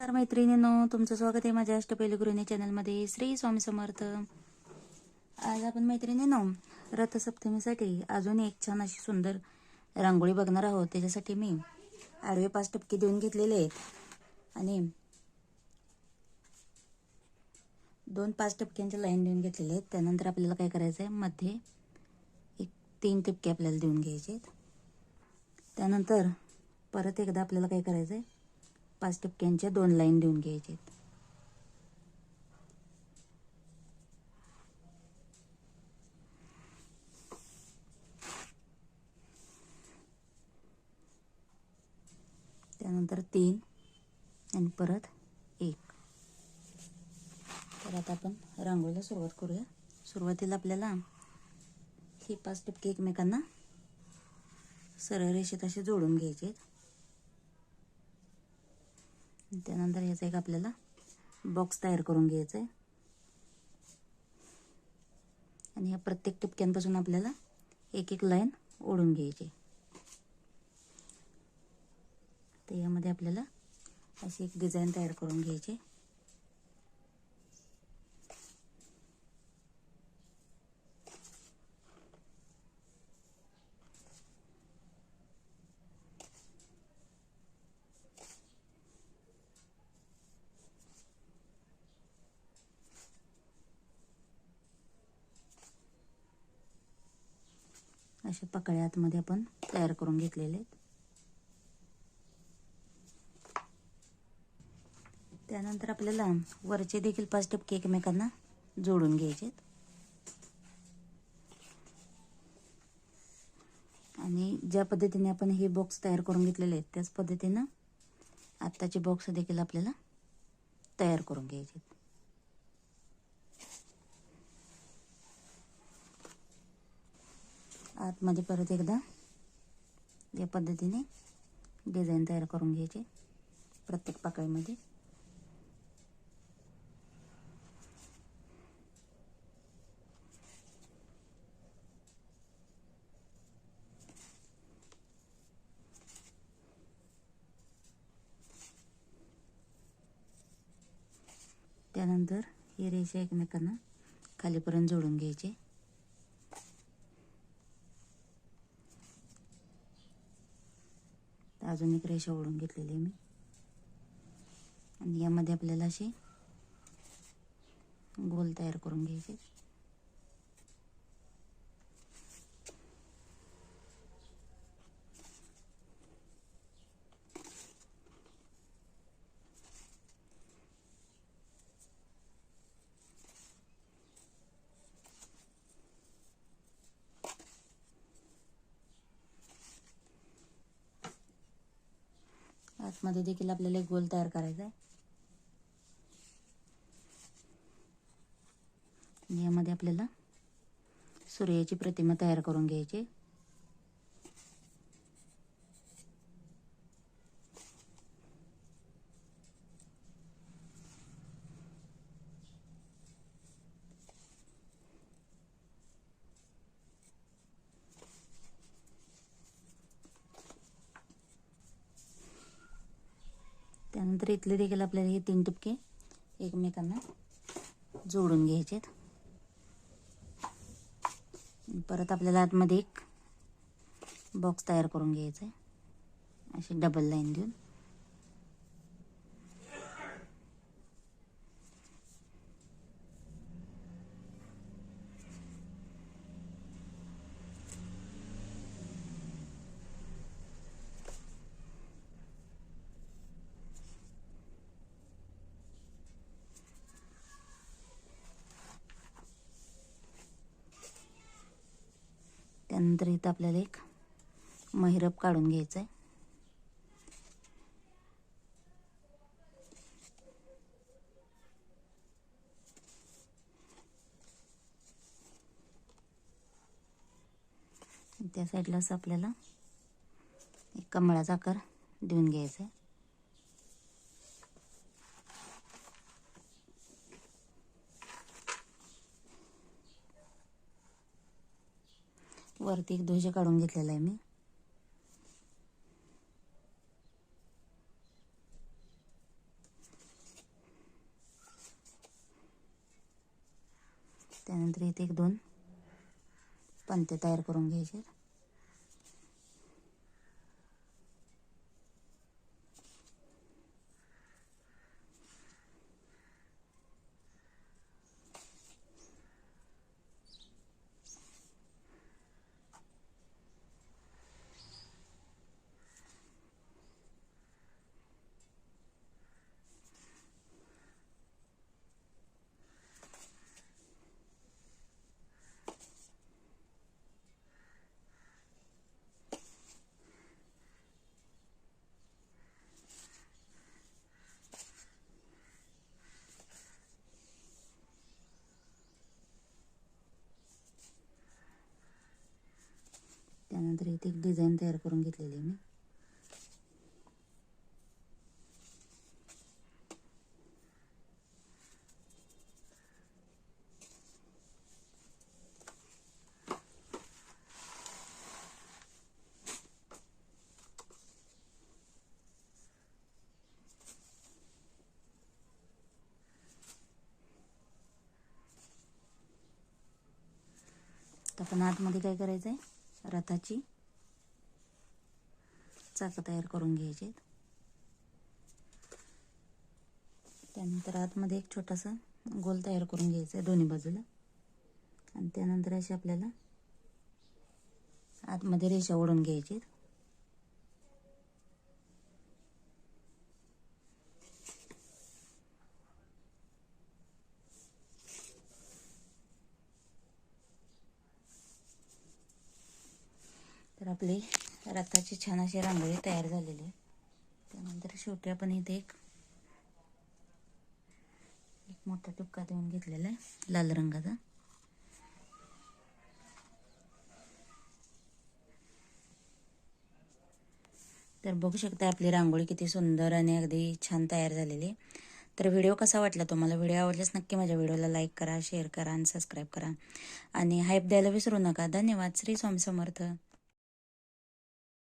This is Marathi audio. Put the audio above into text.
तर मैत्रिणींनो तुमचं स्वागत आहे माझ्या अष्टपैलू गृहिणी चॅनलमध्ये. श्री स्वामी समर्थ. आज आपण मैत्रिणींनो रथसप्तमीसाठी अजून एक छान अशी सुंदर रांगोळी बघणार आहोत. त्याच्यासाठी मी आडवे पाच टपके देऊन घेतलेले आहेत. आणि दोन पाच टपक्यांच्या लाईन देऊन घेतलेले आहेत. त्यानंतर आपल्याला काय करायचं आहे मध्ये एक तीन टपके आपल्याला देऊन घ्यायचे आहेत. त्यानंतर परत एकदा आपल्याला काय करायचं आहे पाच टक्क्यांच्या दोन लाईन देऊन घ्यायचे आहेत त्यानंतर तीन आणि परत एक. तर आता आपण रांगोळीला सुरुवात करूया. सुरुवातीला आपल्याला हे पाच टक्के एकमेकांना सरळ रेषेत असे जोडून घ्यायचे आहेत त्यानंतर याचा एक आपल्याला बॉक्स तयार करून घ्यायचा आहे आणि या प्रत्येक टिपक्यांपासून आपल्याला एक एक लाईन ओढून घ्यायची. तर यामध्ये आपल्याला अशी एक डिझाईन तयार करून घ्यायची. अशा पकड्या आतमध्ये आपण तयार करून घेतलेले आहेत. त्यानंतर आपल्याला वरचे देखील पाच टपके एकमेकांना जोडून घ्यायचे आहेत. आणि ज्या पद्धतीने आपण हे बॉक्स तयार करून घेतलेले आहेत त्याच पद्धतीनं आत्ताचे बॉक्स देखील आपल्याला तयार करून घ्यायचे आतमध्ये परत एकदा या पद्धतीने डिझाईन तयार करून घ्यायचे प्रत्येक पाकळीमध्ये. त्यानंतर ही रेषा एकमेकांना खालीपर्यंत जोडून घ्यायचे. अजून एक रेषा ओढून घेतलेली आहे मी. आणि यामध्ये आपल्याला असे गोल तयार करून घ्यायचे. आतमध्ये देखील आपल्याला एक गोल तयार करायचा आहे. यामध्ये आपल्याला सूर्याची प्रतिमा तयार करून घ्यायची. त्यानंतर इथले देखील आपल्याला हे तीन टिपके एकमेकांना जोडून घ्यायचे आहेत. परत आपल्याला आतमध्ये एक बॉक्स तयार करून घ्यायचा आहे अशी डबल लाईन देऊन. त्यानंतर इथं आपल्याला एक महिरप काढून घ्यायचं आहे त्या साईडला असं आपल्याला एक कमळाचा आकार देऊन घ्यायचा आहे वरती एक ध्वज काढून घेतलेला आहे मी. त्यानंतर इथे एक दोन पंते तयार करून घ्यायचे. त्यानंतर इथे एक डिझाईन तयार करून घेतलेली आहे मी. आपण आतमध्ये काय करायचं आहे रथाची चाकं तयार करून घ्यायचे आहेत. त्यानंतर आतमध्ये एक छोटासा गोल तयार करून घ्यायचा आहे दोन्ही बाजूला आणि त्यानंतर अशी आपल्याला आतमध्ये रेषा ओढून घ्यायची आपली रथाची छान अशी रांगोळी तयार झालेली आहे. त्यानंतर शेवटी आपण इथे एक एक मोठा टुक्का देऊन घेतलेला आहे लाल रंगाचा. तर बघू शकता आपली रांगोळी किती सुंदर आणि अगदी छान तयार झालेली आहे. तर व्हिडिओ कसा वाटला तुम्हाला? व्हिडिओ आवडल्यास नक्की माझ्या व्हिडिओला लाईक करा शेअर करा आणि सबस्क्राईब करा. आणि हाईप द्यायला विसरू नका. धन्यवाद. श्री स्वामी समर्थ.